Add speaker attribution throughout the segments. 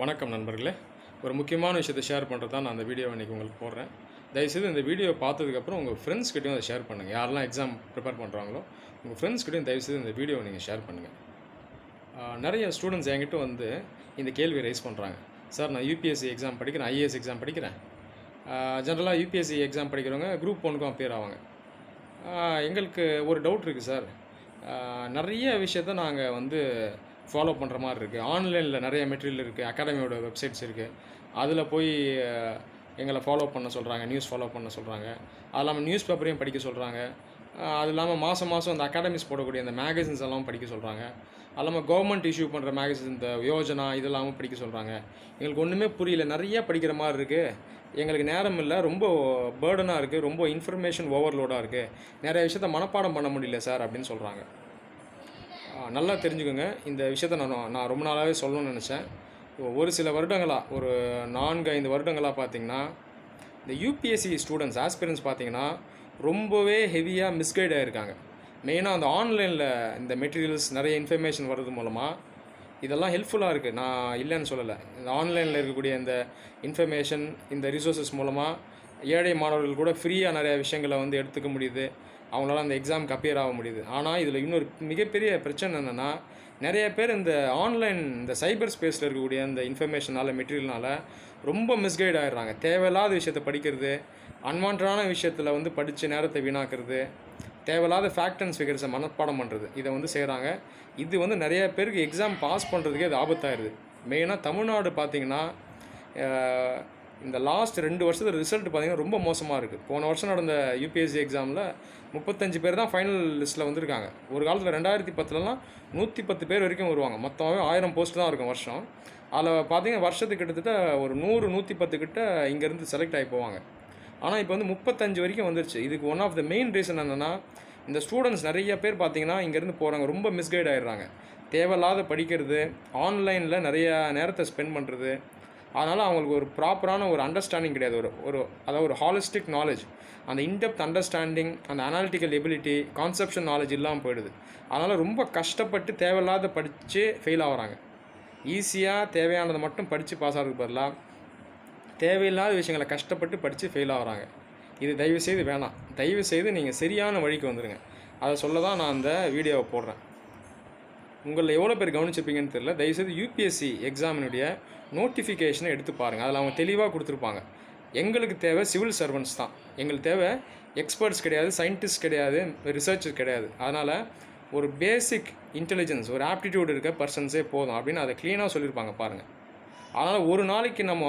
Speaker 1: வணக்கம் நண்பர்களே. ஒரு முக்கியமான விஷயத்தை ஷேர் பண்ணுறது தான் நான் அந்த வீடியோ இன்றைக்கி உங்களுக்கு போடுறேன். தயவுசெய்து இந்த வீடியோ பார்த்ததுக்கப்புறம் உங்கள் ஃப்ரெண்ட்ஸ்கிட்டையும் அதை ஷேர் பண்ணுங்கள் யாரெல்லாம் எக்ஸாம் ப்ரிப்பேர் பண்ணுறாங்களோ உங்கள் ஃப்ரெண்ட்ஸ்கிட்டையும் தயவுசெய்து இந்த வீடியோவை நீங்கள் ஷேர் பண்ணுங்கள் நிறைய ஸ்டூடெண்ட்ஸ் என்கிட்ட வந்து இந்த கேள்வி ரைஸ் பண்ணுறாங்க சார் நான் யூபிஎஸ்சி எக்ஸாம் படிக்கிறேன் ஐஏஎஸ் எக்ஸாம் படிக்கிறேன். ஜென்ரலாக யூபிஎஸ்சி எக்ஸாம் படிக்கிறவங்க குரூப் ஒன்றுக்கும் பேர் ஆவாங்க. எங்களுக்கு ஒரு டவுட் இருக்குது சார். நிறைய விஷயத்த நாங்கள் வந்து ஃபாலோ பண்ணுற மாதிரி இருக்குது ஆன்லைனில் நிறைய மெட்டீரியல் இருக்குது அகாடமியோட வெப்சைட்ஸ் இருக்குது அதில் போய் எங்களை ஃபாலோ பண்ண சொல்கிறாங்க நியூஸ் ஃபாலோ பண்ண சொல்கிறாங்க அது இல்லாமல் நியூஸ் பேப்பரையும் படிக்க சொல்கிறாங்க அது இல்லாமல் மாதம் மாதம் அந்த அகாடமிஸ் போடக்கூடிய அந்த மேகசின்ஸ் எல்லாம் படிக்க சொல்கிறாங்க அது இல்லாமல் கவர்மெண்ட் இஷ்யூ பண்ணுற மேகசின் இந்த யோஜனா இதெல்லாமும் படிக்க சொல்கிறாங்க எங்களுக்கு ஒன்றுமே புரியல. நிறைய படிக்கிற மாதிரி இருக்குது எங்களுக்கு நேரம் இல்லை. ரொம்ப பேர்டனாக இருக்குது ரொம்ப இன்ஃபர்மேஷன் ஓவர்லோடாக இருக்குது நிறைய விஷயத்த மனப்பாடம் பண்ண முடியல சார் அப்படின்னு சொல்கிறாங்க நல்லா தெரிஞ்சுக்கோங்க. இந்த விஷயத்த நான் நான் ரொம்ப நாளாகவே சொல்லணும்னு நினச்சேன். ஒரு சில வருடங்களாக ஒரு நான்கு ஐந்து வருடங்களாக பார்த்தீங்கன்னா இந்த யூபிஎஸ்சி ஸ்டூடெண்ட்ஸ் ஆஸ்பிரன்ஸ் பார்த்தீங்கன்னா ரொம்பவே ஹெவியாக மிஸ்கைட் ஆகிருக்காங்க மெயினாக அந்த ஆன்லைனில் இந்த மெட்டீரியல்ஸ் நிறைய இன்ஃபர்மேஷன் வர்றது மூலமாக இதெல்லாம் ஹெல்ப்ஃபுல்லாக இருக்குது நான் இல்லைன்னு சொல்லலை. இந்த ஆன்லைனில் இருக்கக்கூடிய இந்த இன்ஃபர்மேஷன் இந்த ரிசோர்ஸஸ் மூலமாக ஏழை மாணவர்கள் கூட ஃப்ரீயாக நிறைய விஷயங்களை வந்து எடுத்துக்க முடியுது. அவங்களால அந்த எக்ஸாமுக்கு அப்பியர் ஆக முடியுது. ஆனால் இதில் இன்னொரு மிகப்பெரிய பிரச்சனை என்னென்னா நிறைய பேர் இந்த ஆன்லைன் இந்த சைபர் ஸ்பேஸில் இருக்கக்கூடிய இந்த இன்ஃபர்மேஷனால் மெட்டீரியல்னால ரொம்ப மிஸ்கைட் ஆகிடுறாங்க தேவையில்லாத விஷயத்தை படிக்கிறது அன்வான்டான விஷயத்தில் வந்து படித்து நேரத்தை வீணாக்குறது தேவையில்லாத ஃபேக்ட் அண்ட் ஃபிகர்ஸை மனப்பாடம் பண்ணுறது இதை வந்து செய்கிறாங்க இது வந்து நிறைய பேருக்கு எக்ஸாம் பாஸ் பண்ணுறதுக்கே அது ஆபத்தாயிருது. மெயினாக தமிழ்நாடு பார்த்திங்கன்னா இந்த லாஸ்ட் ரெண்டு வருஷத்துல ரிசல்ட் பார்த்தீங்கன்னா ரொம்ப மோசமாக இருக்குது போன வருஷம் நடந்த யூபிஎஸ்சி எக்ஸாமில் முப்பத்தஞ்சு பேர் தான் ஃபைனல் லிஸ்ட்டில் வந்திருக்காங்க. ஒரு காலத்தில் ரெண்டாயிரத்தி பத்துலலாம் நூற்றி பத்து பேர் வரைக்கும் வருவாங்க. மொத்தமாகவே ஆயிரம் போஸ்ட் தான் இருக்கும் வருஷம். அதில் பார்த்தீங்கன்னா வருஷத்துக்கு கிட்டத்தட்ட ஒரு நூறு நூற்றி பத்து கிட்ட இங்கேருந்து செலக்ட் ஆகி போவாங்க. ஆனால் இப்போ வந்து முப்பத்தஞ்சு வரைக்கும் வந்துருச்சு. இதுக்கு one of the main reason என்னென்னா இந்த ஸ்டூடெண்ட்ஸ் நிறைய பேர் பார்த்தீங்கன்னா இங்கேருந்து போகிறாங்க ரொம்ப மிஸ்கைட் ஆகிடுறாங்க தேவையில்லாத படிக்கிறது ஆன்லைனில் நிறையா நேரத்தை ஸ்பெண்ட் பண்ணுறது அதனால் அவங்களுக்கு ஒரு ப்ராப்பரான ஒரு அண்டர்ஸ்டாண்டிங் கிடையாது. ஒரு ஒரு அதாவது ஒரு ஹாலிஸ்டிக் நாலேஜ் அந்த இன்டெப்த் அண்டர்ஸ்டாண்டிங் அந்த அனாலிட்டிக்கல் எபிலிட்டி கான்செப்ஷன் நாலேஜ் இல்லாமல் போயிடுது. அதனால் ரொம்ப கஷ்டப்பட்டு தேவையில்லாத படித்து ஃபெயில் ஆகுறாங்க. ஈஸியாக தேவையானதை மட்டும் படித்து பாஸ் ஆகிறதுக்கு பதிலாக தேவையில்லாத விஷயங்களை கஷ்டப்பட்டு படித்து ஃபெயில் ஆகுறாங்க. இது தயவு செய்து வேணாம். தயவு செய்து நீங்கள் சரியான வழிக்கு வந்துடுங்க அதை சொல்ல தான் நான் அந்த வீடியோவை போடுறேன். உங்களில் எவ்வளோ பேர் கவனிச்சிருப்பீங்கன்னு தெரியல. தயவுசெய்து யூபிஎஸ்சி எக்ஸாமினுடைய நோட்டிஃபிகேஷனை எடுத்து பாருங்கள் அதில் அவங்க தெளிவாக கொடுத்துருப்பாங்க. எங்களுக்கு தேவை சிவில் சர்வன்ஸ் தான். எங்களுக்கு தேவை எக்ஸ்பர்ட்ஸ் கிடையாது சயின்டிஸ்ட் கிடையாது ரிசர்ச்சர் கிடையாது. அதனால் ஒரு பேசிக் இன்டெலிஜென்ஸ் ஒரு ஆப்டிடியூட் இருக்க பர்சன்ஸே போதும் அப்படின்னு அதை க்ளீனாக சொல்லியிருப்பாங்க பாருங்கள் அதனால் ஒரு நாளைக்கு நம்ம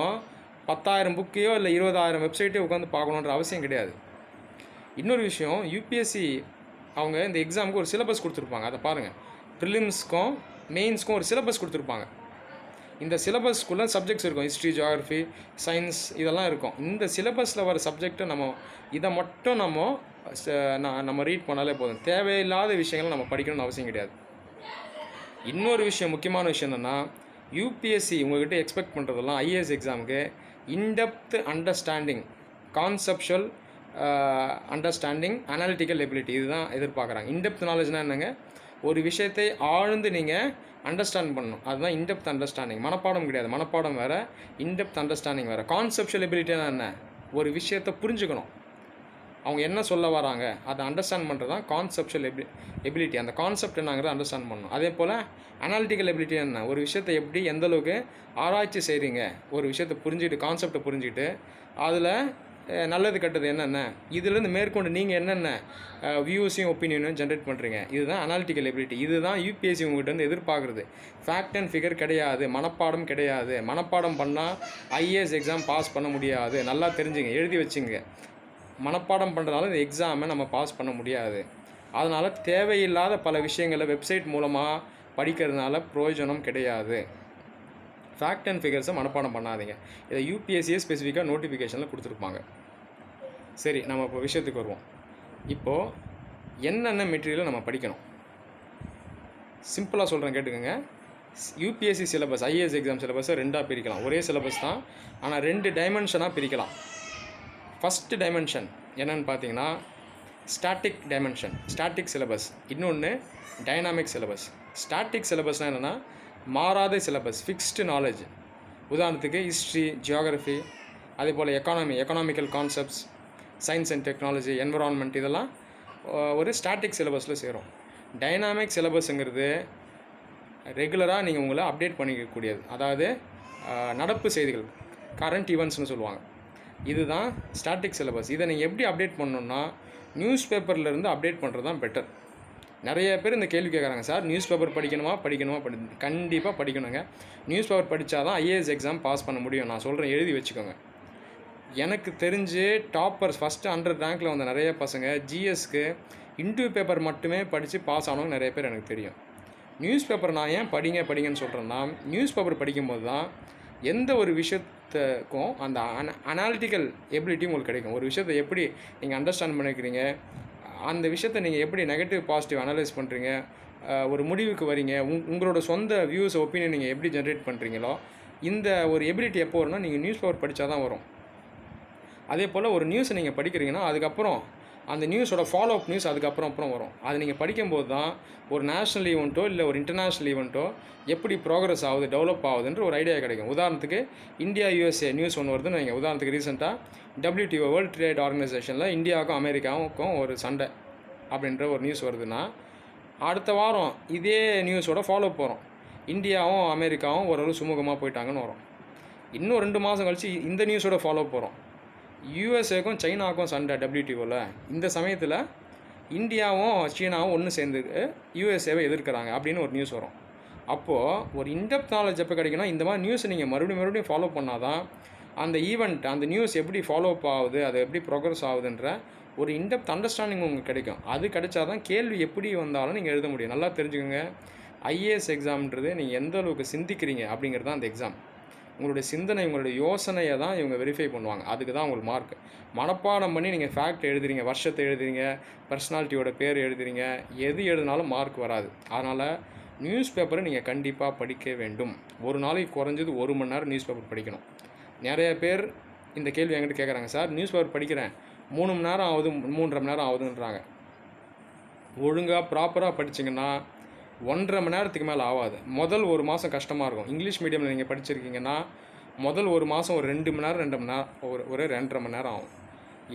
Speaker 1: பத்தாயிரம் புக்கையோ இல்லை இருபதாயிரம் வெப்சைட்டே உட்காந்து பார்க்கணுன்ற அவசியம் கிடையாது. இன்னொரு விஷயம் யூபிஎஸ்சி அவங்க இந்த எக்ஸாமுக்கு ஒரு சிலபஸ் கொடுத்துருப்பாங்க. அதை பாருங்கள் ப்ரிலிம்ஸ்க்கும் மெயின்ஸ்க்கும் ஒரு சிலபஸ் கொடுத்துருப்பாங்க. இந்த சிலபஸ்க்குள்ளே சப்ஜெக்ட்ஸ் இருக்கும். ஹிஸ்ட்ரி ஜியாகிரஃபி சயின்ஸ் இதெல்லாம் இருக்கும். இந்த சிலபஸில் வர சப்ஜெக்டை நம்ம இதை மட்டும் நம்ம நம்ம ரீட் பண்ணாலே போதும். தேவையில்லாத விஷயங்களை நம்ம படிக்கணும்னு அவசியம் கிடையாது. இன்னொரு விஷயம் முக்கியமான விஷயம் என்னென்னா யூபிஎஸ்சி உங்கள்கிட்ட எக்ஸ்பெக்ட் பண்ணுறதெல்லாம் ஐஏஎஸ் எக்ஸாமுக்கு in depth understanding conceptual understanding analytical ability இதுதான் எதிர்பார்க்குறாங்க. இன்டெப்த் நாலேஜ்னால் என்னங்க? ஒரு விஷயத்தை ஆழ்ந்து நீங்கள் அண்டர்ஸ்டாண்ட் பண்ணணும். அதுதான் இன்டெப்த் அண்டர்ஸ்டாண்டிங் மனப்பாடம் கிடையாது. மனப்பாடம் வேறு இன்டெப்த் அண்டர்ஸ்டாண்டிங் வேறு. கான்செப்ஷுவல் எபிலிட்டினா என்ன? ஒரு விஷயத்தை புரிஞ்சுக்கணும். அவங்க என்ன சொல்ல வராங்க? அதை அண்டர்ஸ்டாண்ட் பண்ணுறது தான் கான்செப்ஷுவல் எபி எபிலிட்டி அந்த கான்செப்ட் என்னங்கிறத அண்டர்ஸ்டாண்ட் பண்ணணும். அதே போல் அனாலிட்டிக்கல் எபிலிட்டி என்ன? ஒரு விஷயத்தை எப்படி எந்த அளவுக்கு ஆராய்ச்சி செய்கிறீங்க ஒரு விஷயத்தை புரிஞ்சுக்கிட்டு கான்செப்டை புரிஞ்சுக்கிட்டு அதில் நல்லது கெட்டது என்னென்ன? இதுலேருந்து மேற்கொண்டு நீங்கள் என்னென்ன வியூஸையும் ஒப்பீனியனும் ஜென்ரேட் பண்ணுறீங்க இதுதான் அனாலிட்டிக்கல் எபிலிட்டி இதுதான் யூபிஎஸ்சி உங்கள்கிட்ட வந்து எதிர்பார்க்குறது. ஃபேக்ட் அண்ட் ஃபிகர் கிடையாது மனப்பாடம் கிடையாது. மனப்பாடம் பண்ணால் ஐஏஎஸ் எக்ஸாம் பாஸ் பண்ண முடியாது. நல்லா தெரிஞ்சுங்க எழுதி வச்சுங்க. மனப்பாடம் பண்ணுறதுனால இந்த எக்ஸாமை நம்ம பாஸ் பண்ண முடியாது. அதனால் தேவையில்லாத பல விஷயங்களை வெப்சைட் மூலமாக படிக்கிறதுனால பிரயோஜனம் கிடையாது. ஃபேக்ட் அண்ட் ஃபிகர்ஸை மனப்பாடம் பண்ணாதீங்க. இதை யூபிஎஸ்சியே ஸ்பெசிஃபிக்காக நோட்டிஃபிகேஷனில் கொடுத்துருப்பாங்க. சரி நம்ம இப்போ விஷயத்துக்கு வருவோம். இப்போது என்னென்ன மெட்டீரியலை நம்ம படிக்கணும்? சிம்பிளாக சொல்கிறேன் கேட்டுக்கோங்க. யூபிஎஸ்சி சிலபஸ் ஐஏஎஸ் எக்ஸாம் சிலபஸை ரெண்டாக பிரிக்கலாம். ஒரே சிலபஸ் தான் ஆனால் ரெண்டு டைமென்ஷனாக பிரிக்கலாம். ஃபஸ்ட்டு டைமென்ஷன் என்னென்னு பார்த்தீங்கன்னா ஸ்டாட்டிக் டைமென்ஷன் ஸ்டாட்டிக் சிலபஸ் இன்னொன்று டைனாமிக் சிலபஸ் ஸ்டாட்டிக் சிலபஸ்னால் என்னென்னா மாறாத சிலபஸ் ஃபிக்ஸ்டு நாலேஜ் உதாரணத்துக்கு ஹிஸ்ட்ரி ஜியாகிரஃபி அதே போல் economy economical concepts science and technology environment இதெல்லாம் ஒரு ஸ்டாட்டிக் சிலபஸில் சேரும். டைனாமிக் சிலபஸுங்கிறது ரெகுலராக நீங்கள் உங்களை அப்டேட் பண்ணிக்கக்கூடியது. அதாவது நடப்பு செய்திகள் கரண்ட் ஈவெண்ட்ஸ்னு சொல்லுவாங்க. இதுதான் ஸ்டாட்டிக் சிலபஸ் இதை நீங்கள் எப்படி அப்டேட் பண்ணணுன்னா நியூஸ் பேப்பர்லேருந்து அப்டேட் பண்ணுறது தான் பெட்டர் நிறைய பேர் இந்த கேள்வி கேட்குறாங்க சார் நியூஸ் பேப்பர் படிக்கணுமா? படிக்கணுமா? படி கண்டிப்பாக படிக்கணுங்க. நியூஸ் பேப்பர் படித்தா தான் ஐஏஎஸ் எக்ஸாம் பாஸ் பண்ண முடியும். நான் சொல்கிறேன் எழுதி வச்சுக்கோங்க. எனக்கு தெரிஞ்சு டாப்பர்ஸ் ஃபஸ்ட்டு ஹண்ட்ரட் ரேங்க்கில் வந்த நிறைய பசங்க ஜிஎஸ்க்கு இன்டர்வியூ பேப்பர் மட்டுமே படித்து பாஸ் ஆனவங்க நிறைய பேர் எனக்கு தெரியும். நியூஸ் பேப்பர் நான் ஏன் படிங்க படிங்கன்னு சொல்கிறேன்னா நியூஸ் பேப்பர் படிக்கும்போது தான் எந்த ஒரு விஷயத்துக்கும் அந்த அன அனாலிட்டிக்கல் எபிலிட்டி உங்களுக்கு கிடைக்கும். ஒரு விஷயத்தை எப்படி நீங்கள் அண்டர்ஸ்டாண்ட் பண்ணிக்கிறீங்க அந்த விஷயத்தை நீங்கள் எப்படி நெகட்டிவ் பாசிட்டிவ் அனலைஸ் பண்ணுறீங்க ஒரு முடிவுக்கு வரீங்க உங் உங்களோட சொந்த வியூஸ் ஒப்பீனியன் நீங்கள் எப்படி ஜென்ரேட் பண்ணுறீங்களோ இந்த ஒரு எபிலிட்டி எப்போ வரும்னா நீங்கள் நியூஸ் பேப்பர் படித்தா தான் வரும். அதே போல் ஒரு நியூஸை நீங்கள் படிக்கிறீங்கன்னா அதுக்கப்புறம் அந்த நியூஸோட ஃபாலோ அப் நியூஸ் அதுக்கப்புறம் அப்புறம் வரும். அது நீங்கள் படிக்கும்போது தான் ஒரு நேஷ்னல் ஈவெண்ட்டோ இல்லை ஒரு இன்டர்நேஷ்னல் ஈவெண்ட்டோ எப்படி ப்ரோக்ரஸ் ஆகுது டெவலப் ஆகுதுன்ற ஒரு ஐடியா கிடைக்கும். உதாரணத்துக்கு இந்தியா யூஎஸ்ஏ நியூஸ் ஒன்று வருதுன்னு நீங்கள் உதாரணத்துக்கு ரீசெண்டாக டபிள்யூடிஓ வேர்ல்ட் ட்ரேட் ஆர்கனைசேஷனில் இந்தியாவுக்கும் அமெரிக்காவுக்கும் ஒரு சண்டை அப்படின்ற ஒரு நியூஸ் வருதுன்னா அடுத்த வாரம் இதே நியூஸோட ஃபாலோ போகிறோம் இந்தியாவும் அமெரிக்காவும் ஓரளவு சுமூகமாக போயிட்டாங்கன்னு வரும். இன்னும் ரெண்டு மாதம் கழிச்சு இந்த நியூஸோட ஃபாலோ போகிறோம் யூஎஸ்ஏக்கும் சைனாவுக்கும் சண்டை டபிள்யூடிஓவில் இந்த சமயத்தில் இந்தியாவும் சீனாவும் ஒன்று சேர்ந்து யூஎஸ்ஏவை எதிர்க்கிறாங்க அப்படின்னு ஒரு நியூஸ் வரும். அப்போது ஒரு இன்டெப்த் நாலேஜ் எப்போ கிடைக்குன்னா இந்த மாதிரி நியூஸை நீங்கள் மறுபடியும் மறுபடியும் ஃபாலோ பண்ணால் தான் அந்த ஈவெண்ட் அந்த நியூஸ் எப்படி ஃபாலோ அப் ஆகுது அது எப்படி ப்ரோக்ரஸ் ஆகுதுன்ற ஒரு இன்டெப்த் அண்டர்ஸ்டாண்டிங் உங்களுக்கு கிடைக்கும். அது கிடைச்சா தான் கேள்வி எப்படி வந்தாலும் நீங்கள் எழுத முடியும். நல்லா தெரிஞ்சுக்கோங்க. ஐஏஎஸ் எக்ஸாம்ன்றது நீங்கள் எந்த அளவுக்கு சிந்திக்கிறீங்க அப்படிங்கிறது தான் அந்த எக்ஸாம் உங்களுடைய சிந்தனை உங்களுடைய யோசனையை தான் இவங்க வெரிஃபை பண்ணுவாங்க. அதுக்கு தான் உங்களுக்கு மார்க் மனப்பாடம் பண்ணி நீங்கள் ஃபேக்ட் எழுதுறீங்க வருஷத்தை எழுதுறீங்க பர்சனாலிட்டியோட பேர் எழுதுறீங்க எது எழுதினாலும் மார்க் வராது. அதனால் நியூஸ் பேப்பரை நீங்கள் கண்டிப்பாக படிக்க வேண்டும். ஒரு நாளைக்கு குறைஞ்சது ஒரு மணி நேரம் நியூஸ் பேப்பர் படிக்கணும். நிறைய பேர் இந்த கேள்வி என்கிட்ட கேட்குறாங்க சார் நியூஸ் பேப்பர் படிக்கிறேன். மூணு மணி நேரம் ஆகுது மூன்றரை மணி நேரம் ஆகுதுன்றாங்க. ஒழுங்காக ப்ராப்பராக படிச்சிங்கன்னா ஒன்றரை மணி நேரத்துக்கு மேலே ஆகாது முதல் ஒரு மாதம் கஷ்டமாக இருக்கும். இங்கிலீஷ் மீடியமில் நீங்கள் படிச்சிருக்கீங்கன்னா முதல் ஒரு மாதம் ஒரு ரெண்டு மணி நேரம் ரெண்டு மணி நேரம் ஒரு ஒரு ரெண்டரை மணி நேரம் ஆகும்.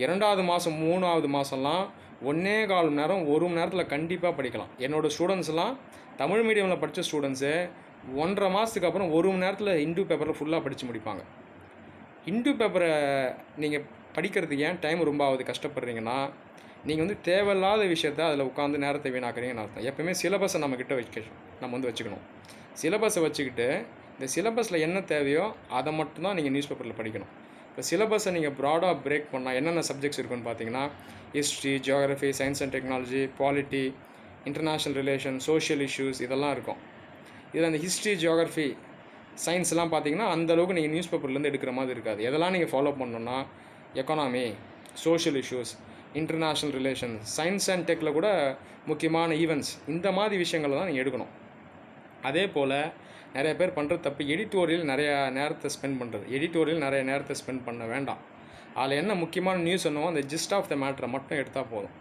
Speaker 1: இரண்டாவது மாதம் மூணாவது மாதம்லாம் ஒன்றே கால் மணி நேரம் ஒரு மணி நேரத்தில் கண்டிப்பாக படிக்கலாம். என்னோடய ஸ்டூடெண்ட்ஸ்லாம் தமிழ் மீடியமில் படித்த ஸ்டூடெண்ட்ஸு ஒன்றரை மாதத்துக்கு அப்புறம் ஒரு மணி நேரத்தில் இந்து பேப்பரில் ஃபுல்லாக படித்து முடிப்பாங்க. இந்து பேப்பரை நீங்கள் படிக்கிறதுக்கு ஏன் டைம் ரொம்ப ஆகுது? கஷ்டப்படுறீங்கன்னா நீங்கள் வந்து தேவையில்லாத விஷயத்த அதில் உட்காந்து நேரத்தை வீணாக்குறீங்கன்னு அர்த்தம். எப்பவுமே சிலபஸை நம்மக்கிட்ட வச்சுக்க நம்ம வந்து வச்சுக்கணும். சிலபஸை வச்சுக்கிட்டு இந்த சிலபஸில் என்ன தேவையோ அதை மட்டும்தான் நீங்கள் நியூஸ் பேப்பரில் படிக்கணும். இப்போ சிலபஸை நீங்கள் ப்ராடாக பிரேக் பண்ணால் என்னென்ன சப்ஜெக்ட்ஸ் இருக்குன்னு பார்த்தீங்கன்னா history geography science and technology polity international relation social issues இதெல்லாம் இருக்கும். இதில் அந்த ஹிஸ்ட்ரி ஜியாகிரஃபி சயின்ஸ்லாம் பார்த்தீங்கன்னா அந்த அளவுக்கு நீங்கள் நியூஸ் பேப்பர்லேருந்து எடுக்கிற மாதிரி இருக்காது. எதெல்லாம் நீங்கள் ஃபாலோ பண்ணணுன்னா economy social issues international relation science and டெக்கில் கூட முக்கியமான ஈவெண்ட்ஸ் இந்த மாதிரி விஷயங்களை தான் நீங்கள் எடுக்கணும். அதே போல் நிறைய பேர் பண்ணுற தப்பு. எடிட்டோரியல் நிறையா நேரத்தை ஸ்பெண்ட் பண்ணுறது எடிட்டோரியல் நிறைய நேரத்தை ஸ்பெண்ட் பண்ண வேண்டாம். அதில் என்ன முக்கியமான நியூஸ் என்னவோ அந்த ஜிஸ்ட் ஆஃப் த மேட்ரை மட்டும் எடுத்தால் போதும்.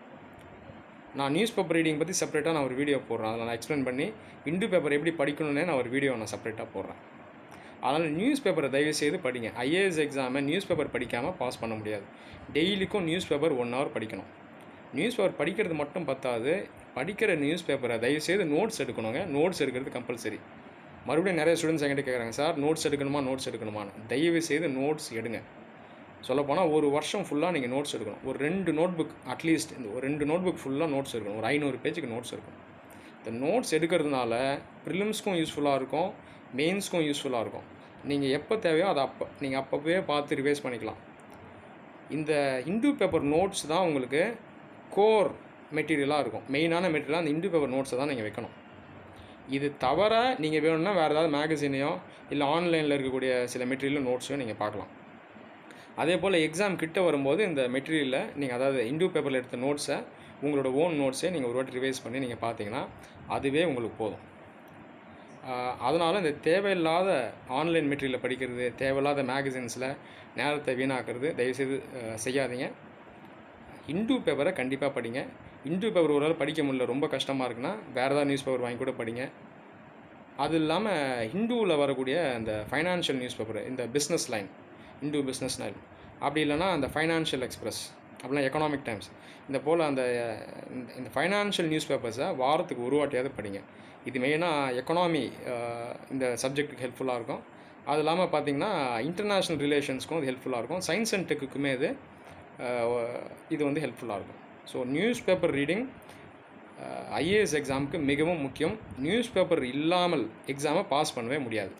Speaker 1: நான் நியூஸ் பேப்பர் ரீடிங் பற்றி செப்பரேட்டாக நான் ஒரு வீடியோ போடுறேன். அதில் நான் எக்ஸ்பிளைன் பண்ணி இந்து பேப்பர் எப்படி படிக்கணும்னே நான் ஒரு வீடியோ நான் செப்பரேட்டாக போடுறேன். அதனால் நியூஸ் பேப்பரை தயவு செய்து படிங்க ஐஏஎஸ் எக்ஸாமை நியூஸ் பேப்பர் படிக்காமல் பாஸ் பண்ண முடியாது. டெய்லிக்கும் நியூஸ் பேப்பர் ஒன் ஹவர் படிக்கணும். நியூஸ் பேப்பர் படிக்கிறது மட்டும் பத்தாது. படிக்கிற நியூஸ் பேப்பரை தயவு செய்து நோட்ஸ் எடுக்கணுங்க. நோட்ஸ் எடுக்கிறது கம்பல்சரி மறுபடியும் நிறைய ஸ்டூடெண்ட்ஸ் என்கிட்ட கேட்குறாங்க சார் நோட்ஸ் எடுக்கணுமா? நோட்ஸ் எடுக்கணுமான்னு. தயவு செய்து நோட்ஸ் எடுங்க. சொல்லப்போனால் ஒரு வருஷம் ஃபுல்லாக நீங்கள் நோட்ஸ் எடுக்கணும். ஒரு ரெண்டு நோட் புக் அட்லீஸ்ட் இந்த ஒரு ரெண்டு நோட் புக் ஃபுல்லாக நோட்ஸ் எடுக்கணும். ஒரு ஐநூறு பேஜுக்கு நோட்ஸ் இருக்கும் இந்த நோட்ஸ் எடுக்கிறதுனால ப்ரிலிம்ஸ்க்கும் யூஸ்ஃபுல்லாக இருக்கும். மெயின்ஸ்க்கும் யூஸ்ஃபுல்லாக இருக்கும். நீங்கள் எப்போ தேவையோ அதை அப்போ நீங்கள் அப்போவே பார்த்து ரிவைஸ் பண்ணிக்கலாம். இந்த இந்து பேப்பர் நோட்ஸ் தான் உங்களுக்கு கோர் மெட்டீரியலாக இருக்கும். மெயினான மெட்டீரியலாக அந்த இந்து பேப்பர் நோட்ஸை தான் நீங்கள் வைக்கணும். இது தவிர நீங்கள் வேணும்னா வேறு ஏதாவது மேகசினையோ இல்லை ஆன்லைனில் இருக்கக்கூடிய சில மெட்டீரியல் நோட்ஸையும் நீங்கள் பார்க்கலாம். அதே போல் எக்ஸாம் கிட்ட வரும்போது இந்த மெட்டீரியலில் நீங்கள் அதாவது இண்டு பேப்பரில் எடுத்த நோட்ஸை உங்களோட ஓன் நோட்ஸை நீங்கள் ஒரு வாட்டி ரிவைஸ் பண்ணி நீங்கள் பார்த்தீங்கன்னா அதுவே உங்களுக்கு போதும். அதனால் இந்த தேவையில்லாத ஆன்லைன் மெட்டீரியலில் படிக்கிறது தேவையில்லாத மேகசின்ஸில் நேரத்தை வீணாக்குறது தயவுசெய்து செய்யாதீங்க. இந்து பேப்பரை கண்டிப்பாக படிங்க. இந்து பேப்பர் ஒரு படிக்க முடியல ரொம்ப கஷ்டமாக இருக்குன்னா வேறு ஏதாவது நியூஸ் பேப்பர் வாங்கி கூட படிங்க. அது இல்லாமல் ஹிந்துவில் வரக்கூடிய இந்த ஃபைனான்ஷியல் நியூஸ் பேப்பர் இந்த business line Hindu business line அப்படி இல்லைன்னா அந்த ஃபைனான்ஷியல் எக்ஸ்பிரஸ் அப்படின்னா எக்கனாமிக் டைம்ஸ் இந்த போல் அந்த இந்த- இந்த ஃபைனான்ஷியல் நியூஸ் பேப்பர்ஸை வாரத்துக்கு ஒரு வாட்டியாவது படிங்க. இது மெயினாக எக்கனாமி இந்த சப்ஜெக்ட்டுக்கு ஹெல்ப்ஃபுல்லாக இருக்கும். அது இல்லாமல் பார்த்தீங்கன்னா இன்டர்நேஷ்னல் ரிலேஷன்ஸ்க்கும் இது ஹெல்ப்ஃபுல்லாக இருக்கும். சயின்ஸ் அண்ட் டெக்குக்குமே இது இது வந்து ஹெல்ப்ஃபுல்லாக இருக்கும். So news paper reading IAS எக்ஸாமுக்கு மிகவும் முக்கியம். நியூஸ் பேப்பர் இல்லாமல் எக்ஸாமை பாஸ் பண்ணவே முடியாது.